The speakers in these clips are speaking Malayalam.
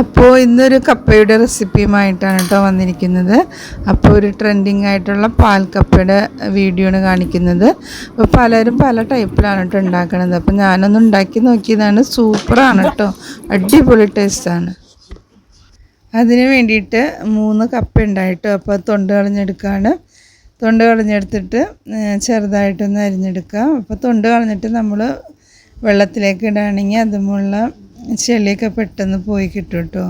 അപ്പോൾ ഇന്നൊരു കപ്പയുടെ റെസിപ്പിയുമായിട്ടാണ് കേട്ടോ വന്നിരിക്കുന്നത്. അപ്പോൾ ഒരു ട്രെൻഡിങ് ആയിട്ടുള്ള പാൽ കപ്പയുടെ വീഡിയോ ആണ് കാണിക്കുന്നത്. അപ്പോൾ പലരും പല ടൈപ്പിലാണ് കേട്ടോ ഉണ്ടാക്കണത്. അപ്പോൾ ഞാനൊന്ന് ഉണ്ടാക്കി നോക്കിയതാണ്. സൂപ്പറാണ് കേട്ടോ. അടിപൊളി ടേസ്റ്റാണ് അതിന് വേണ്ടിയിട്ട് മൂന്ന് കപ്പ ഉണ്ടായിട്ടോ അപ്പോൾ തൊണ്ട് കളഞ്ഞെടുക്കുകയാണ് തൊണ്ട് കളഞ്ഞെടുത്തിട്ട് ചെറുതായിട്ടൊന്ന് അരിഞ്ഞെടുക്കാം. അപ്പോൾ തൊണ്ട് കളഞ്ഞിട്ട് നമ്മൾ വെള്ളത്തിലേക്ക് ഇടുകയാണെങ്കിൽ അതുമുള്ള ചെളിയൊക്കെ പെട്ടെന്ന് പോയി കിട്ടും കേട്ടോ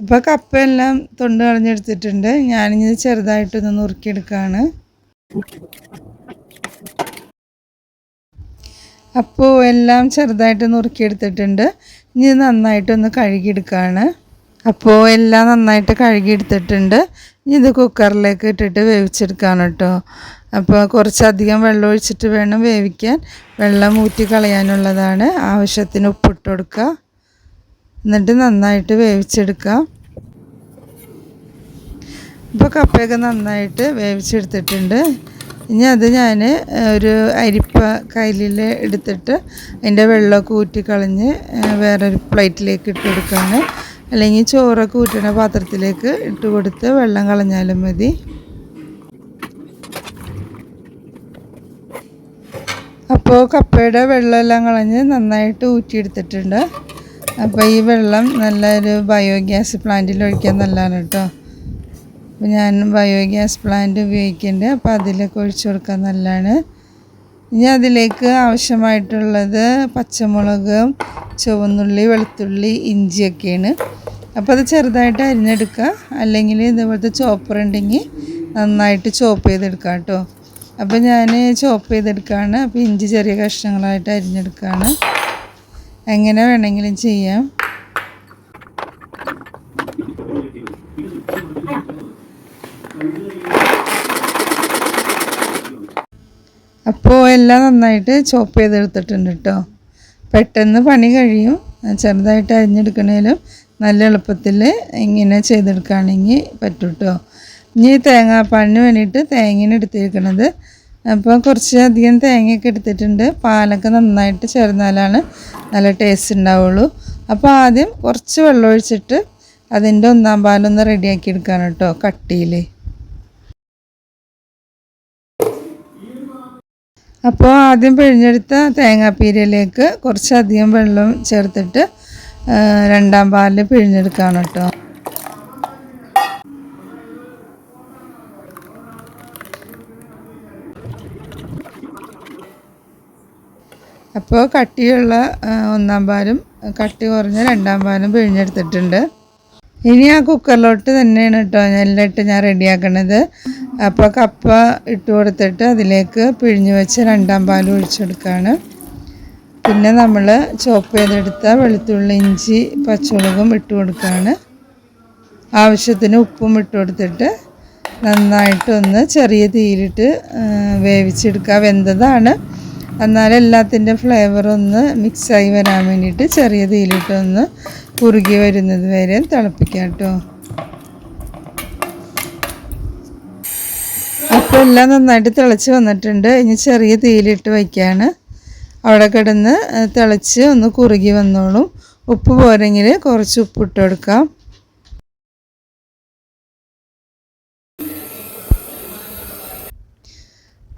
അപ്പോൾ കപ്പയെല്ലാം തൊണ്ട് കളഞ്ഞെടുത്തിട്ടുണ്ട്. ഞാനിത് ചെറുതായിട്ടൊന്ന് നുറുക്കിയെടുക്കുകയാണ് അപ്പോൾ എല്ലാം ചെറുതായിട്ട് നുറുക്കിയെടുത്തിട്ടുണ്ട്. ഇനി നന്നായിട്ടൊന്ന് കഴുകിയെടുക്കുകയാണ് അപ്പോൾ എല്ലാം നന്നായിട്ട് കഴുകിയെടുത്തിട്ടുണ്ട്. ഇത് കുക്കറിലേക്ക് ഇട്ടിട്ട് വേവിച്ചെടുക്കാണ് കേട്ടോ. അപ്പോൾ കുറച്ചധികം വെള്ളം ഒഴിച്ചിട്ട് വേണം വേവിക്കാൻ. വെള്ളം ഊറ്റി കളയാനുള്ളതാണ്. ആവശ്യത്തിന് ഉപ്പിട്ട് കൊടുക്കുക. എന്നിട്ട് നന്നായിട്ട് വേവിച്ചെടുക്കുക. ഇപ്പോൾ കപ്പയൊക്കെ നന്നായിട്ട് വേവിച്ചെടുത്തിട്ടുണ്ട്. ഇനി അത് ഞാൻ ഒരു അരിപ്പ കയ്യിൽ എടുത്തിട്ട് അതിന്റെ വെള്ളമൊക്കെ ഊറ്റി കളഞ്ഞ് വേറൊരു പ്ലേറ്റിലേക്ക് ഇട്ട് കൊടുക്കുകയാണ്. അല്ലെങ്കിൽ ചോറൊക്കെ ഊറ്റണ പാത്രത്തിലേക്ക് ഇട്ട് കൊടുത്ത് വെള്ളം കളഞ്ഞാലും മതി. അപ്പോൾ കപ്പയുടെ വെള്ളമെല്ലാം കളഞ്ഞ് നന്നായിട്ട് ഊറ്റിയെടുത്തിട്ടുണ്ട്. അപ്പോൾ ഈ വെള്ളം നല്ലൊരു ബയോഗ്യാസ് പ്ലാന്റിൽ ഒഴിക്കാൻ നല്ലതാണ് കേട്ടോ. അപ്പോൾ ഞാൻ ബയോഗ്യാസ് പ്ലാന്റ് ഉപയോഗിക്കുന്നുണ്ട്. അപ്പോൾ അതിലൊക്കെ ഒഴിച്ചു കൊടുക്കാൻ നല്ലതാണ്. ഇനി അതിലേക്ക് ആവശ്യമായിട്ടുള്ളത് പച്ചമുളക് ചുവന്നുള്ളി വെളുത്തുള്ളി ഇഞ്ചിയൊക്കെയാണ്. അപ്പോൾ അത് ചെറുതായിട്ട് അരിഞ്ഞെടുക്കുക. അല്ലെങ്കിൽ ഇതുപോലത്തെ ചോപ്പർ ഉണ്ടെങ്കിൽ നന്നായിട്ട് ചോപ്പ് ചെയ്തെടുക്കാം കേട്ടോ. അപ്പോൾ ഞാൻ ചോപ്പ് ചെയ്തെടുക്കുകയാണ് അപ്പോൾ ഇഞ്ചി ചെറിയ കഷ്ണങ്ങളായിട്ട് അരിഞ്ഞെടുക്കുകയാണ് എങ്ങനെ വേണമെങ്കിലും ചെയ്യാം. അപ്പോൾ എല്ലാം നന്നായിട്ട് ചോപ്പ് ചെയ്തെടുത്തിട്ടുണ്ട് കേട്ടോ പെട്ടെന്ന് പണി കഴിയും. ചെറുതായിട്ട് അരിഞ്ഞെടുക്കണേലും നല്ല എളുപ്പത്തിൽ ഇങ്ങനെ ചെയ്തെടുക്കുകയാണെങ്കിൽ പറ്റും കേട്ടോ ഇനി തേങ്ങാപ്പാലിന് വേണ്ടിയിട്ട് തേങ്ങയാണ് എടുത്തിരിക്കണത്. അപ്പോൾ കുറച്ച് അധികം തേങ്ങയൊക്കെ എടുത്തിട്ടുണ്ട്. പാലൊക്കെ നന്നായിട്ട് ചേർന്നാലാണ് നല്ല ടേസ്റ്റ് ഉണ്ടാവുള്ളൂ. അപ്പോൾ ആദ്യം കുറച്ച് വെള്ളം ഒഴിച്ചിട്ട് അതിന്റെ ഒന്നാം പാലൊന്ന് റെഡിയാക്കി എടുക്കാനോ കേട്ടോ കട്ടിയിൽ അപ്പോൾ ആദ്യം പിഴിഞ്ഞെടുത്ത തേങ്ങാപ്പീരയിലേക്ക് കുറച്ചധികം വെള്ളം ചേർത്തിട്ട് രണ്ടാം പാലിൽ പിഴിഞ്ഞെടുക്കുകയാണ് കേട്ടോ. അപ്പോൾ കട്ടിയുള്ള ഒന്നാം പാലും കട്ടി കുറഞ്ഞ രണ്ടാം പാലും പിഴിഞ്ഞെടുത്തിട്ടുണ്ട്. ഇനി ആ കുക്കറിലോട്ട് തന്നെയാണ് കേട്ടോ എല്ലാം ഇട്ട് ഞാൻ റെഡിയാക്കണത്. അപ്പോൾ കപ്പ ഇട്ട് കൊടുത്തിട്ട് അതിലേക്ക് പിഴിഞ്ഞ് വെച്ച് രണ്ടാം പാൽ ഒഴിച്ചെടുക്കുകയാണ് പിന്നെ നമ്മൾ ചോപ്പ് ചെയ്തെടുത്ത വെളുത്തുള്ളി ഇഞ്ചി പച്ചമുളകും ഇട്ട് കൊടുക്കുകയാണ് ആവശ്യത്തിന് ഉപ്പും ഇട്ട് കൊടുത്തിട്ട് നന്നായിട്ടൊന്ന് ചെറിയ തീയിലിട്ട് വേവിച്ചെടുക്കുക. വെന്തതാണ്. എന്നാൽ എല്ലാത്തിന്റെ ഫ്ലേവർ ഒന്ന് മിക്സായി വരാൻ വേണ്ടിയിട്ട് ചെറിയ തീയിലിട്ടൊന്ന് കുറുകി വരുന്നത് വരെ തിളപ്പിക്കാം കേട്ടോ. അപ്പോൾ എല്ലാം നന്നായിട്ട് തിളച്ച് വന്നിട്ടുണ്ട്. ഇനി ചെറിയ തീയിലിട്ട് വയ്ക്കുകയാണ് അവിടെ കിടന്ന് തിളച്ച് ഒന്ന് കുറുകി വന്നോളും. ഉപ്പ് പോരെങ്കിൽ കുറച്ച് ഉപ്പ് ഇട്ട് കൊടുക്കാം.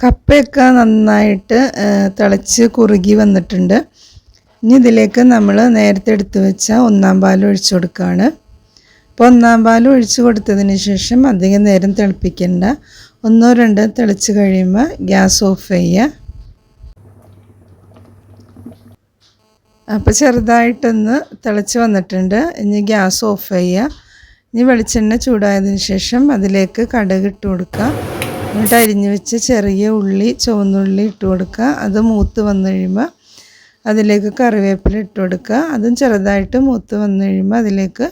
കപ്പയൊക്കെ നന്നായിട്ട് തിളച്ച് കുറുകി വന്നിട്ടുണ്ട്. ഇനി ഇതിലേക്ക് നമ്മൾ നേരത്തെ എടുത്ത് വെച്ച ഒന്നാം പാൽ ഒഴിച്ചു കൊടുക്കുകയാണ് അപ്പോൾ ഒന്നാം പാൽ ഒഴിച്ച് കൊടുത്തതിന് ശേഷം അധികം നേരം തിളപ്പിക്കേണ്ട. ഒന്നോ രണ്ടോ തിളച്ച് കഴിയുമ്പോൾ ഗ്യാസ് ഓഫ് ചെയ്യുക. അപ്പോൾ ചെറുതായിട്ടൊന്ന് തിളച്ച് വന്നിട്ടുണ്ട്. ഇനി ഗ്യാസ് ഓഫ് ചെയ്യുക. ഇനി വെളിച്ചെണ്ണ ചൂടായതിന് ശേഷം അതിലേക്ക് കടുക് ഇട്ട് കൊടുക്കുക. എന്നിട്ട് അരിഞ്ഞ് വെച്ച് ചെറിയ ഉള്ളി ചുവന്നുള്ളി ഇട്ട് കൊടുക്കുക. അത് മൂത്ത് വന്നു കഴിയുമ്പോൾ അതിലേക്ക് കറിവേപ്പില ഇട്ട് കൊടുക്കുക. അതും ചെറുതായിട്ട് മൂത്ത് വന്നു കഴിയുമ്പോൾ അതിലേക്ക്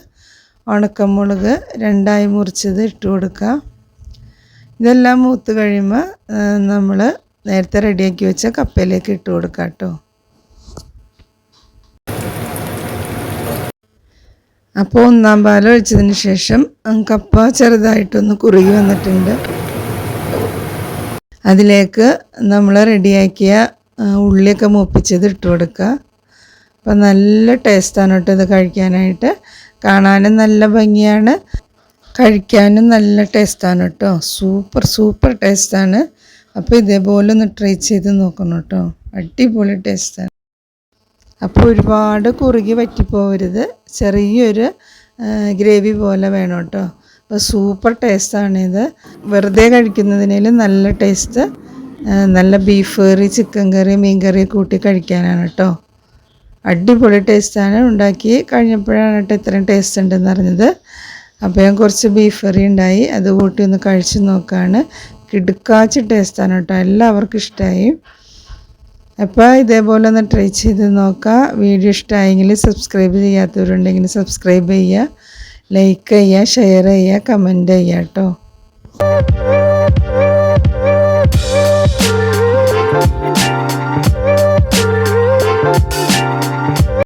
ഉണക്കമുളക് രണ്ടായി മുറിച്ചത് ഇട്ട് കൊടുക്കുക. ഇതെല്ലാം മൂത്ത് കഴിയുമ്പോൾ നമ്മൾ നേരത്തെ റെഡിയാക്കി വെച്ച കപ്പയിലേക്ക് ഇട്ട് കൊടുക്കുക കേട്ടോ. അപ്പോൾ ഒന്നാം പാൽ ഒഴിച്ചതിന് ശേഷം കപ്പ ചെറുതായിട്ടൊന്ന് കുറുകി വന്നിട്ടുണ്ട്. അതിലേക്ക് നമ്മൾ റെഡിയാക്കിയ ഉള്ളിയൊക്കെ മൂപ്പിച്ചത് ഇട്ട് കൊടുക്കുക. അപ്പം നല്ല ടേസ്റ്റാണ് കേട്ടോ ഇത് കഴിക്കാനായിട്ട്. കാണാനും നല്ല ഭംഗിയാണ്. കഴിക്കാനും നല്ല ടേസ്റ്റാണ് കേട്ടോ സൂപ്പർ സൂപ്പർ ടേസ്റ്റാണ് അപ്പോൾ ഇതേപോലെ ഒന്ന് ട്രൈ ചെയ്ത് നോക്കണം കേട്ടോ അടിപൊളി ടേസ്റ്റാണ് അപ്പോൾ ഒരുപാട് കുറുകി വറ്റിപ്പോവരുത്. ചെറിയൊരു ഗ്രേവി പോലെ വേണം കേട്ടോ അപ്പോൾ സൂപ്പർ ടേസ്റ്റാണിത് വെറുതെ കഴിക്കുന്നതിനേലും നല്ല ടേസ്റ്റ് നല്ല ബീഫ് കറി ചിക്കൻ കറി മീൻ കറി കൂട്ടി കഴിക്കാനാണ് കേട്ടോ അടിപൊളി ടേസ്റ്റാണ്. ഉണ്ടാക്കി കഴിഞ്ഞപ്പോഴാണ് കേട്ടോ ഇത്രയും ടേസ്റ്റ് ഉണ്ടെന്ന് അറിഞ്ഞത്. അപ്പോൾ ഞാൻ കുറച്ച് ബീഫ് കറി ഉണ്ടായി. അത് കൂട്ടി ഒന്ന് കഴിച്ച് നോക്കുകയാണ് കിടുക്കാച്ച് ടേസ്റ്റാണ് കേട്ടോ. എല്ലാവർക്കും ഇഷ്ടമായി. അപ്പോൾ ഇതേപോലെ ഒന്ന് ട്രൈ ചെയ്ത് നോക്കുക. വീഡിയോ ഇഷ്ടമായെങ്കിൽ സബ്സ്ക്രൈബ് ചെയ്യാത്തവരുണ്ടെങ്കിൽ സബ്സ്ക്രൈബ് ചെയ്യുക. ലൈക്ക് ചെയ്യുക ഷെയർ ചെയ്യുക കമന്റ് ചെയ്യുക കേട്ടോ.